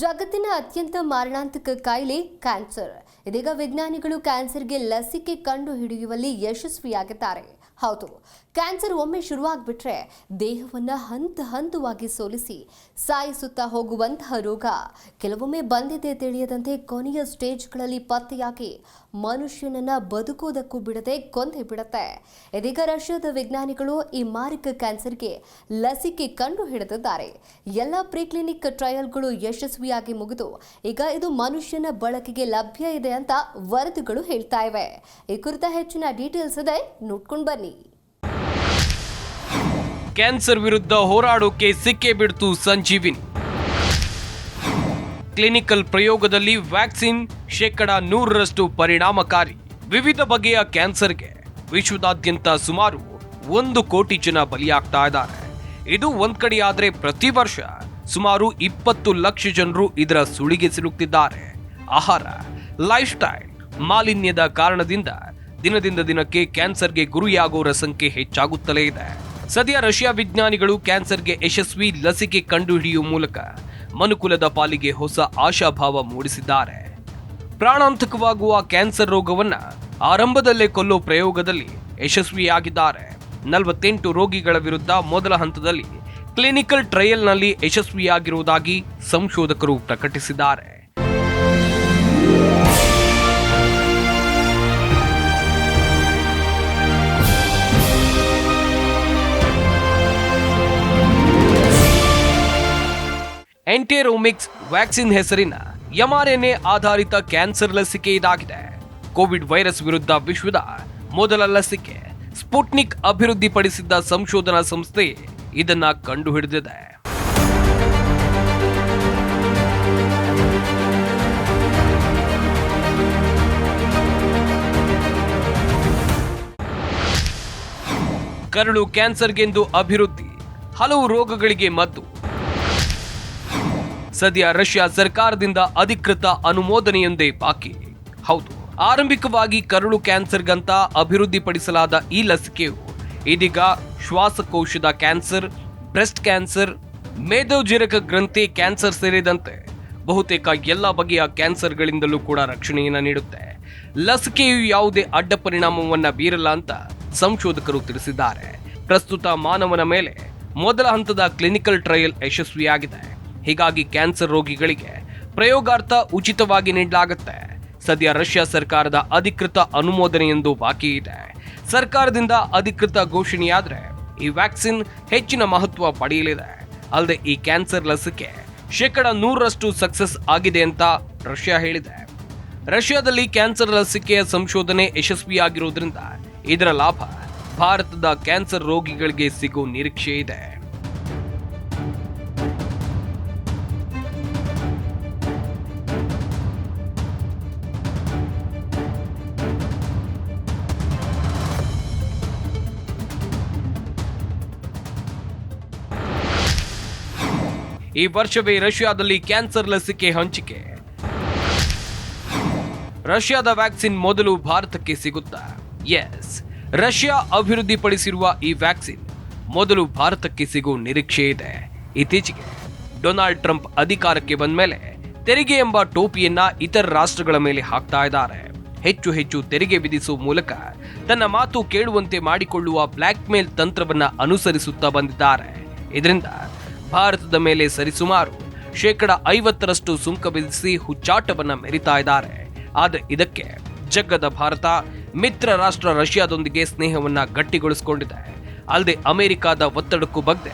ಜಗತ್ತಿನ ಅತ್ಯಂತ ಮಾರಣಾಂತಿಕ ಕಾಯಿಲೆ ಕ್ಯಾನ್ಸರ್. ಇದೀಗ ವಿಜ್ಞಾನಿಗಳು ಕ್ಯಾನ್ಸರ್ಗೆ ಲಸಿಕೆ ಕಂಡು ಹಿಡಿಯುವಲ್ಲಿ ಯಶಸ್ವಿಯಾಗಿದ್ದಾರೆ. ಹೌದು. ಕ್ಯಾನ್ಸರ್ ಒಮ್ಮೆ ಶುರುವಾಗ್ಬಿಟ್ರೆ ದೇಹವನ್ನ ಹಂತ ಹಂತವಾಗಿ ಸೋಲಿಸಿ ಸಾಯಿಸುತ್ತಾ ಹೋಗುವಂತಹ ರೋಗ ಕೆಲವೊಮ್ಮೆ ಬಂದಿದೆ ತಿಳಿಯದಂತೆ ಕೊನೆಯ ಸ್ಟೇಜ್ಗಳಲ್ಲಿ ಪತ್ತೆಯಾಗಿ ಮನುಷ್ಯನನ್ನ ಬದುಕೋದಕ್ಕೂ ಬಿಡದೆ ಕೊಂದೆ ಬಿಡುತ್ತೆ. ಇದೀಗ ರಷ್ಯಾದ ವಿಜ್ಞಾನಿಗಳು ಈ ಮಾರಕ ಕ್ಯಾನ್ಸರ್ಗೆ ಲಸಿಕೆ ಕಂಡು ಹಿಡಿದಿದ್ದಾರೆ. ಎಲ್ಲ ಪ್ರಿಕ್ಲಿನಿಕ್ ಟ್ರಯಲ್ಗಳು ಯಶಸ್ವಿಯಾಗಿ ಮುಗಿದು ಈಗ ಇದು ಮನುಷ್ಯನ ಬಳಕೆಗೆ ಲಭ್ಯ ಇದೆ ಅಂತ ವರದಿಗಳು ಹೇಳ್ತಾ ಇವೆ. ಈ ಕುರಿತ ಹೆಚ್ಚಿನ ಡೀಟೇಲ್ಸ್ ಇದೆ. ನೋಡ್ಕೊಂಡು ಬನ್ನಿ. ಕ್ಯಾನ್ಸರ್ ವಿರುದ್ಧ ಹೋರಾಡೋಕೆ ಸಿಕ್ಕೇ ಬಿಡ್ತು ಸಂಜೀವಿನಿ. ಕ್ಲಿನಿಕಲ್ ಪ್ರಯೋಗದಲ್ಲಿ ವ್ಯಾಕ್ಸಿನ್ ಶೇಕಡ ನೂರರಷ್ಟು ಪರಿಣಾಮಕಾರಿ. ವಿವಿಧ ಬಗೆಯ ಕ್ಯಾನ್ಸರ್ಗೆ ವಿಶ್ವದಾದ್ಯಂತ ಸುಮಾರು ಒಂದು ಕೋಟಿ ಜನ ಬಲಿಯಾಗ್ತಾ ಇದ್ದಾರೆ. ಇದು ಒಂದ್ ಕಡೆ ಆದ್ರೆ ಪ್ರತಿ ವರ್ಷ ಸುಮಾರು ಇಪ್ಪತ್ತು ಲಕ್ಷ ಜನರು ಇದರ ಸುಳಿಗೆ ಸಿಲುಕ್ತಿದ್ದಾರೆ. ಆಹಾರ ಲೈಫ್ ಸ್ಟೈಲ್ ಮಾಲಿನ್ಯದ ಕಾರಣದಿಂದ ದಿನದಿಂದ ದಿನಕ್ಕೆ ಕ್ಯಾನ್ಸರ್ಗೆ ಗುರಿಯಾಗೋರ ಸಂಖ್ಯೆ ಹೆಚ್ಚಾಗುತ್ತಲೇ ಇದೆ. ಸದ್ಯ ರಷ್ಯಾ ವಿಜ್ಞಾನಿಗಳು ಕ್ಯಾನ್ಸರ್ಗೆ ಯಶಸ್ವಿ ಲಸಿಕೆ ಕಂಡುಹಿಡಿಯುವ ಮೂಲಕ ಮನುಕುಲದ ಪಾಲಿಗೆ ಹೊಸ ಆಶಾಭಾವ ಮೂಡಿಸಿದ್ದಾರೆ. ಪ್ರಾಣಾಂತಕವಾಗುವ ಕ್ಯಾನ್ಸರ್ ರೋಗವನ್ನು ಆರಂಭದಲ್ಲೇ ಕೊಲ್ಲೋ ಪ್ರಯೋಗದಲ್ಲಿ ಯಶಸ್ವಿಯಾಗಿದ್ದಾರೆ. ನಲವತ್ತೆಂಟು ರೋಗಿಗಳ ವಿರುದ್ಧ ಮೊದಲ ಹಂತದಲ್ಲಿ ಕ್ಲಿನಿಕಲ್ ಟ್ರಯಲ್ನಲ್ಲಿ ಯಶಸ್ವಿಯಾಗಿರುವುದಾಗಿ ಸಂಶೋಧಕರು ಪ್ರಕಟಿಸಿದ್ದಾರೆ. ಎಂಟೆರೋಮಿಕ್ಸ್ ವ್ಯಾಕ್ಸಿನ್ ಹೆಸರಿನ ಎಂಆರ್ಎನ್ಎ ಆಧಾರಿತ ಕ್ಯಾನ್ಸರ್ ಲಸಿಕೆ ಇದಾಗಿದೆ. ಕೋವಿಡ್ ವೈರಸ್ ವಿರುದ್ಧ ವಿಶ್ವದ ಮೊದಲ ಲಸಿಕೆ ಸ್ಪುಟ್ನಿಕ್ ಅಭಿವೃದ್ಧಿಪಡಿಸಿದ್ದ ಸಂಶೋಧನಾ ಸಂಸ್ಥೆ ಇದನ್ನ ಕಂಡುಹಿಡಿದಿದೆ. ಕರಳು ಕ್ಯಾನ್ಸರ್ಗೆಂದು ಅಭಿವೃದ್ಧಿ ಹಲವು ರೋಗಗಳಿಗೆ ಮದ್ದು. ಸದ್ಯ ರಷ್ಯಾ ಸರ್ಕಾರದಿಂದ ಅಧಿಕೃತ ಅನುಮೋದನೆಯೊಂದೇ ಬಾಕಿ. ಹೌದು, ಆರಂಭಿಕವಾಗಿ ಕರುಳು ಕ್ಯಾನ್ಸರ್ಗಂತ ಅಭಿವೃದ್ಧಿಪಡಿಸಲಾದ ಈ ಲಸಿಕೆಯು ಇದೀಗ ಶ್ವಾಸಕೋಶದ ಕ್ಯಾನ್ಸರ್, ಬ್ರೆಸ್ಟ್ ಕ್ಯಾನ್ಸರ್, ಮೇದೋಜಿರಕ ಗ್ರಂಥಿ ಕ್ಯಾನ್ಸರ್ ಸೇರಿದಂತೆ ಬಹುತೇಕ ಎಲ್ಲ ಬಗೆಯ ಕ್ಯಾನ್ಸರ್ಗಳಿಂದಲೂ ಕೂಡ ರಕ್ಷಣೆಯನ್ನು ನೀಡುತ್ತೆ. ಲಸಿಕೆಯು ಯಾವುದೇ ಅಡ್ಡ ಪರಿಣಾಮವನ್ನು ಬೀರಲ್ಲ ಅಂತ ಸಂಶೋಧಕರು ತಿಳಿಸಿದ್ದಾರೆ. ಪ್ರಸ್ತುತ ಮಾನವನ ಮೇಲೆ ಮೊದಲ ಹಂತದ ಕ್ಲಿನಿಕಲ್ ಟ್ರಯಲ್ ಯಶಸ್ವಿಯಾಗಿದೆ. ಹೀಗಾಗಿ ಕ್ಯಾನ್ಸರ್ ರೋಗಿಗಳಿಗೆ ಪ್ರಯೋಗಾರ್ಥ ಉಚಿತವಾಗಿ ನೀಡಲಾಗುತ್ತೆ. ಸದ್ಯ ರಷ್ಯಾ ಸರ್ಕಾರದ ಅಧಿಕೃತ ಅನುಮೋದನೆಯೊಂದು ಬಾಕಿ ಇದೆ. ಸರ್ಕಾರದಿಂದ ಅಧಿಕೃತ ಘೋಷಣೆಯಾದರೆ ಈ ವ್ಯಾಕ್ಸಿನ್ ಹೆಚ್ಚಿನ ಮಹತ್ವ ಪಡೆಯಲಿದೆ. ಅಲ್ಲದೆ ಈ ಕ್ಯಾನ್ಸರ್ ಲಸಿಕೆ ಶೇಕಡ ನೂರರಷ್ಟು ಸಕ್ಸಸ್ ಆಗಿದೆ ಅಂತ ರಷ್ಯಾ ಹೇಳಿದೆ. ರಷ್ಯಾದಲ್ಲಿ ಕ್ಯಾನ್ಸರ್ ಲಸಿಕೆಯ ಸಂಶೋಧನೆ ಯಶಸ್ವಿಯಾಗಿರುವುದರಿಂದ ಇದರ ಲಾಭ ಭಾರತದ ಕ್ಯಾನ್ಸರ್ ರೋಗಿಗಳಿಗೆ ಸಿಗೋ ನಿರೀಕ್ಷೆ ಇದೆ ಈ ವರ್ಷವೇ ರಷ್ಯಾದಲ್ಲಿ ಕ್ಯಾನ್ಸರ್ ಲಸಿಕೆ ಹಂಚಿಕೆ. ರಷ್ಯಾದ ವ್ಯಾಕ್ಸಿನ್ ಮೊದಲು ಭಾರತಕ್ಕೆ ಸಿಗುತ್ತಾ? ಎಸ್ ರಷ್ಯಾ ಅಭಿವೃದ್ಧಿಪಡಿಸಿರುವ ಈ ವ್ಯಾಕ್ಸಿನ್ ಮೊದಲು ಭಾರತಕ್ಕೆ ಸಿಗುವ ನಿರೀಕ್ಷೆ ಇದೆ. ಇತ್ತೀಚೆಗೆ ಡೊನಾಲ್ಡ್ ಟ್ರಂಪ್ ಅಧಿಕಾರಕ್ಕೆ ಬಂದ ಮೇಲೆ ತೆರಿಗೆ ಎಂಬ ಟೋಪಿಯನ್ನ ಇತರ ರಾಷ್ಟ್ರಗಳ ಮೇಲೆ ಹಾಕ್ತಾ ಇದ್ದಾರೆ. ಹೆಚ್ಚು ಹೆಚ್ಚು ತೆರಿಗೆ ವಿಧಿಸುವ ಮೂಲಕ ತನ್ನ ಮಾತು ಕೇಳುವಂತೆ ಮಾಡಿಕೊಳ್ಳುವ ಬ್ಲ್ಯಾಕ್ ಮೇಲ್ ತಂತ್ರವನ್ನ ಅನುಸರಿಸುತ್ತಾ ಬಂದಿದ್ದಾರೆ. ಇದರಿಂದ ಭಾರತದ ಮೇಲೆ ಸರಿಸುಮಾರು ಶೇಕಡ ಐವತ್ತರಷ್ಟು ಸುಂಕ ವಿಧಿಸಿ ಹುಚ್ಚಾಟವನ್ನ ಮೆರಿತಾ ಇದ್ದಾರೆ. ಆದರೆ ಇದಕ್ಕೆ ಜಗ್ಗದ ಭಾರತ ಮಿತ್ರ ರಾಷ್ಟ್ರ ರಷ್ಯಾದೊಂದಿಗೆ ಸ್ನೇಹವನ್ನ ಗಟ್ಟಿಗೊಳಿಸಿಕೊಂಡಿದೆ. ಅಲ್ಲದೆ ಅಮೆರಿಕದ ಒತ್ತಡಕ್ಕೂ ಬಗ್ಗೆ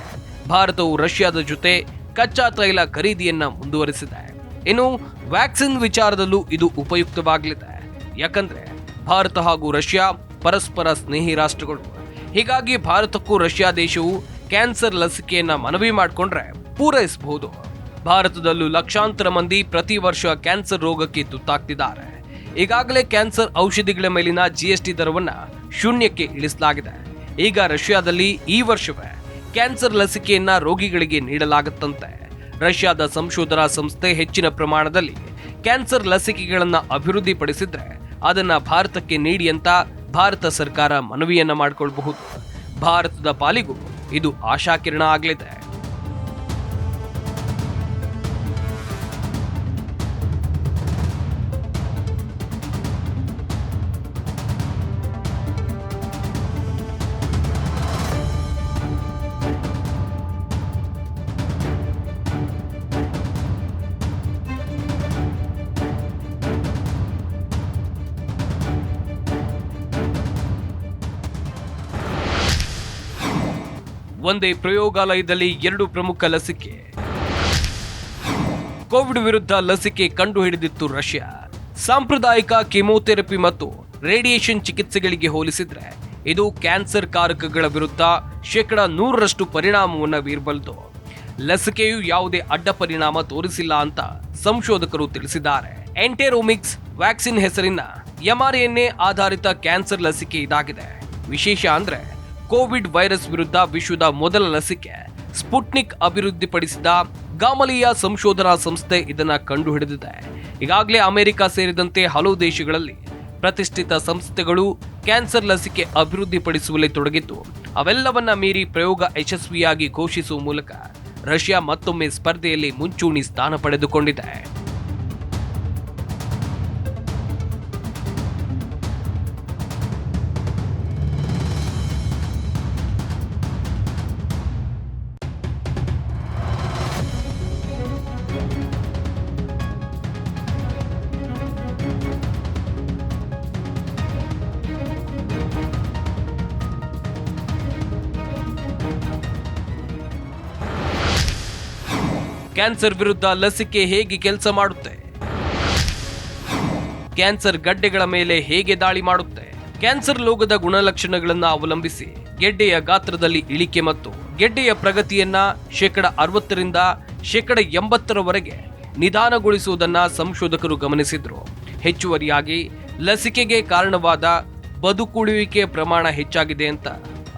ಭಾರತವು ರಷ್ಯಾದ ಜೊತೆ ಕಚ್ಚಾ ತೈಲ ಖರೀದಿಯನ್ನ ಮುಂದುವರಿಸಿದೆ. ಇನ್ನು ವ್ಯಾಕ್ಸಿನ್ ವಿಚಾರದಲ್ಲೂ ಇದು ಉಪಯುಕ್ತವಾಗಲಿದೆ. ಯಾಕಂದ್ರೆ ಭಾರತ ಹಾಗೂ ರಷ್ಯಾ ಪರಸ್ಪರ ಸ್ನೇಹಿ ರಾಷ್ಟ್ರಗಳು. ಹೀಗಾಗಿ ಭಾರತಕ್ಕೂ ರಷ್ಯಾ ದೇಶವು ಕ್ಯಾನ್ಸರ್ ಲಸಿಕೆಯನ್ನ ಮನವಿ ಮಾಡಿಕೊಂಡ್ರೆ ಪೂರೈಸಬಹುದು ಭಾರತದಲ್ಲೂ ಲಕ್ಷಾಂತರ ಮಂದಿ ಪ್ರತಿ ವರ್ಷ ಕ್ಯಾನ್ಸರ್ ರೋಗಕ್ಕೆ ತುತ್ತಾಗ್ತಿದ್ದಾರೆ. ಈಗಾಗಲೇ ಕ್ಯಾನ್ಸರ್ ಔಷಧಿಗಳ ಮೇಲಿನ ಜಿಎಸ್ಟಿ ದರವನ್ನು ಶೂನ್ಯಕ್ಕೆ ಇಳಿಸಲಾಗಿದೆ. ಈಗ ರಷ್ಯಾದಲ್ಲಿ ಈ ವರ್ಷವೇ ಕ್ಯಾನ್ಸರ್ ಲಸಿಕೆಯನ್ನ ರೋಗಿಗಳಿಗೆ ನೀಡಲಾಗುತ್ತಂತೆ. ರಷ್ಯಾದ ಸಂಶೋಧನಾ ಸಂಸ್ಥೆ ಹೆಚ್ಚಿನ ಪ್ರಮಾಣದಲ್ಲಿ ಕ್ಯಾನ್ಸರ್ ಲಸಿಕೆಗಳನ್ನು ಅಭಿವೃದ್ಧಿಪಡಿಸಿದ್ರೆ ಅದನ್ನು ಭಾರತಕ್ಕೆ ನೀಡಿ ಅಂತ ಭಾರತ ಸರ್ಕಾರ ಮನವಿಯನ್ನ ಮಾಡಿಕೊಳ್ಳಬಹುದು ಭಾರತದ ಪಾಲಿಗೂ ಇದು ಆಶಾಕಿರಣ ಆಗಲಿದೆ. ಒಂದೇ ಪ್ರಯೋಗಾಲಯದಲ್ಲಿ ಎರಡು ಪ್ರಮುಖ ಲಸಿಕೆ. ಕೋವಿಡ್ ವಿರುದ್ಧ ಲಸಿಕೆ ಕಂಡುಹಿಡಿದಿತ್ತು ರಷ್ಯಾ. ಸಾಂಪ್ರದಾಯಿಕ ಕೆಮೋಥೆರಪಿ ಮತ್ತು ರೇಡಿಯೇಷನ್ ಚಿಕಿತ್ಸೆಗಳಿಗೆ ಹೋಲಿಸಿದ್ರೆ ಇದು ಕ್ಯಾನ್ಸರ್ ಕಾರಕಗಳ ವಿರುದ್ಧ ಶೇಕಡ ನೂರರಷ್ಟು ಪರಿಣಾಮವನ್ನು ಬೀರಬಲ್ಲದು ಲಸಿಕೆಯು ಯಾವುದೇ ಅಡ್ಡ ಪರಿಣಾಮ ತೋರಿಸಿಲ್ಲ ಅಂತ ಸಂಶೋಧಕರು ತಿಳಿಸಿದ್ದಾರೆ. ಎಂಟೆರೋಮಿಕ್ಸ್ ವ್ಯಾಕ್ಸಿನ್ ಹೆಸರಿನ ಎಂಆರ್ಎನ್ಎ ಆಧಾರಿತ ಕ್ಯಾನ್ಸರ್ ಲಸಿಕೆ ಇದಾಗಿದೆ. ವಿಶೇಷ ಅಂದ್ರೆ ಕೋವಿಡ್ ವೈರಸ್ ವಿರುದ್ಧ ವಿಶ್ವದ ಮೊದಲ ಲಸಿಕೆ. ಸ್ಪುಟ್ನಿಕ್ ಅಭಿವೃದ್ಧಿಪಡಿಸಿದ ಗಾಮಲಿಯ ಸಂಶೋಧನಾ ಸಂಸ್ಥೆ ಇದನ್ನು ಕಂಡುಹಿಡಿದಿದೆ. ಈಗಾಗಲೇ ಅಮೆರಿಕ ಸೇರಿದಂತೆ ಹಲವು ದೇಶಗಳಲ್ಲಿ ಪ್ರತಿಷ್ಠಿತ ಸಂಸ್ಥೆಗಳು ಕ್ಯಾನ್ಸರ್ ಲಸಿಕೆ ಅಭಿವೃದ್ಧಿಪಡಿಸುವಲ್ಲಿ ತೊಡಗಿದ್ದು, ಅವೆಲ್ಲವನ್ನ ಮೀರಿ ಪ್ರಯೋಗ ಯಶಸ್ವಿಯಾಗಿ ಘೋಷಿಸುವ ಮೂಲಕ ರಷ್ಯಾ ಮತ್ತೊಮ್ಮೆ ಸ್ಪರ್ಧೆಯಲ್ಲಿ ಮುಂಚೂಣಿ ಸ್ಥಾನ ಪಡೆದುಕೊಂಡಿದೆ. ಕ್ಯಾನ್ಸರ್ ವಿರುದ್ಧ ಲಸಿಕೆ ಹೇಗೆ ಕೆಲಸ ಮಾಡುತ್ತೆ? ಕ್ಯಾನ್ಸರ್ ಗಡ್ಡೆಗಳ ಮೇಲೆ ಹೇಗೆ ದಾಳಿ ಮಾಡುತ್ತೆ? ಕ್ಯಾನ್ಸರ್ ರೋಗದ ಗುಣಲಕ್ಷಣಗಳನ್ನು ಅವಲಂಬಿಸಿ ಗೆಡ್ಡೆಯ ಗಾತ್ರದಲ್ಲಿ ಇಳಿಕೆ ಮತ್ತು ಗೆಡ್ಡೆಯ ಪ್ರಗತಿಯನ್ನ ಶೇಕಡ ಅರವತ್ತರಿಂದ ಶೇಕಡ ಎಂಬತ್ತರವರೆಗೆ ನಿಧಾನಗೊಳಿಸುವುದನ್ನ ಸಂಶೋಧಕರು ಗಮನಿಸಿದ್ರು. ಹೆಚ್ಚುವರಿಯಾಗಿ ಲಸಿಕೆಗೆ ಕಾರಣವಾದ ಬದುಕುಳಿಯುವಿಕೆ ಪ್ರಮಾಣ ಹೆಚ್ಚಾಗಿದೆ ಅಂತ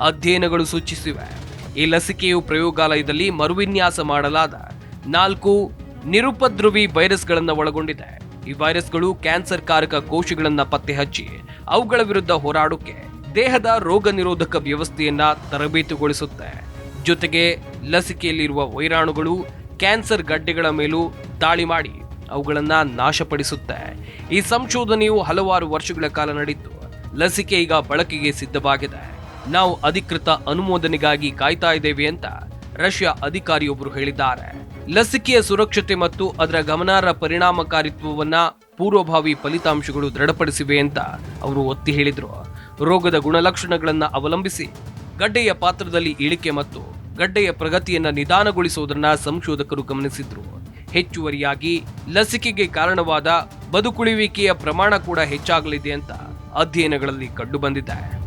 ಅಧ್ಯಯನಗಳು ಸೂಚಿಸಿವೆ. ಈ ಲಸಿಕೆಯು ಪ್ರಯೋಗಾಲಯದಲ್ಲಿ ಮರುವಿನ್ಯಾಸ ಮಾಡಲಾದ ನಾಲ್ಕು ನಿರುಪದ್ರವಿ ವೈರಸ್ಗಳನ್ನು ಒಳಗೊಂಡಿದೆ. ಈ ವೈರಸ್ಗಳು ಕ್ಯಾನ್ಸರ್ ಕಾರಕ ಕೋಶಗಳನ್ನು ಪತ್ತೆ ಹಚ್ಚಿ ಅವುಗಳ ವಿರುದ್ಧ ಹೋರಾಡೋಕೆ ದೇಹದ ರೋಗ ನಿರೋಧಕ ವ್ಯವಸ್ಥೆಯನ್ನ ತರಬೇತುಗೊಳಿಸುತ್ತೆ. ಜೊತೆಗೆ ಲಸಿಕೆಯಲ್ಲಿರುವ ವೈರಾಣುಗಳು ಕ್ಯಾನ್ಸರ್ ಗಡ್ಡೆಗಳ ಮೇಲೂ ದಾಳಿ ಮಾಡಿ ಅವುಗಳನ್ನು ನಾಶಪಡಿಸುತ್ತೆ. ಈ ಸಂಶೋಧನೆಯು ಹಲವಾರು ವರ್ಷಗಳ ಕಾಲ ನಡೆಯಿತು. ಲಸಿಕೆ ಈಗ ಬಳಕೆಗೆ ಸಿದ್ಧವಾಗಿದೆ. ನಾವು ಅಧಿಕೃತ ಅನುಮೋದನೆಗಾಗಿ ಕಾಯ್ತಾ ಇದ್ದೇವೆ ಅಂತ ರಷ್ಯಾ ಅಧಿಕಾರಿಯೊಬ್ಬರು ಹೇಳಿದ್ದಾರೆ. ಲಸಿಕೆಯ ಸುರಕ್ಷತೆ ಮತ್ತು ಅದರ ಗಮನಾರ್ಹ ಪರಿಣಾಮಕಾರಿತ್ವವನ್ನ ಪೂರ್ವಭಾವಿ ಫಲಿತಾಂಶಗಳು ದೃಢಪಡಿಸಿವೆ ಅಂತ ಅವರು ಒತ್ತಿ ಹೇಳಿದರು. ರೋಗದ ಗುಣಲಕ್ಷಣಗಳನ್ನು ಅವಲಂಬಿಸಿ ಗಡ್ಡೆಯ ಪಾತ್ರದಲ್ಲಿ ಇಳಿಕೆ ಮತ್ತು ಗಡ್ಡೆಯ ಪ್ರಗತಿಯನ್ನು ನಿಧಾನಗೊಳಿಸುವುದನ್ನು ಸಂಶೋಧಕರು ಗಮನಿಸಿದರು. ಹೆಚ್ಚುವರಿಯಾಗಿ ಲಸಿಕೆಗೆ ಕಾರಣವಾದ ಬದುಕುಳಿವಿಕೆಯ ಪ್ರಮಾಣ ಕೂಡ ಹೆಚ್ಚಾಗಲಿದೆ ಅಂತ ಅಧ್ಯಯನಗಳಲ್ಲಿ ಕಂಡುಬಂದಿದೆ.